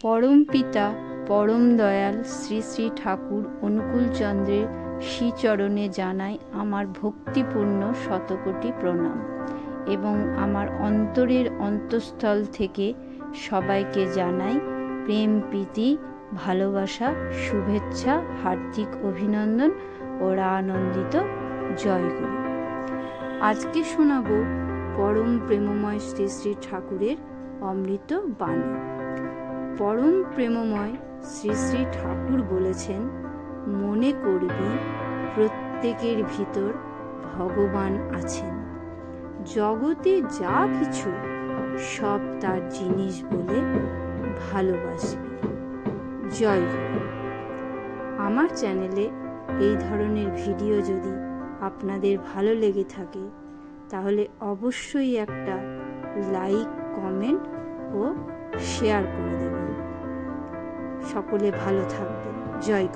পরম পিতা, পরম দয়াল শ্রী শ্রী ঠাকুর অনুকূলচন্দ্রের শ্রীচরণে জানাই আমার ভক্তিপূর্ণ শতকোটি প্রণাম এবং আমার অন্তরের অন্তঃস্থল থেকে সবাইকে জানাই প্রেম, প্রীতি, ভালোবাসা, শুভেচ্ছা, হার্দিক অভিনন্দন ও আনন্দিত জয়গুরু আজকে শোনাব পরম প্রেমময় শ্রী শ্রী ঠাকুরের অমৃত বাণী। পরম প্রেমময় শ্রী শ্রী ঠাকুর বলেছেন, মনে করবি, প্রত্যেকের ভিতর ভগবান আছেন। জগতে যা কিছু, সব তার জিনিস বলে ভালোবাসবি। জয় আমার চ্যানেলে এই ধরনের ভিডিও যদি আপনাদের ভালো লেগে থাকে, তাহলে অবশ্যই একটা লাইক, কমেন্ট ও শেয়ার করে দেবেন। সকলে ভালো থাকবেন। জয় গুরু।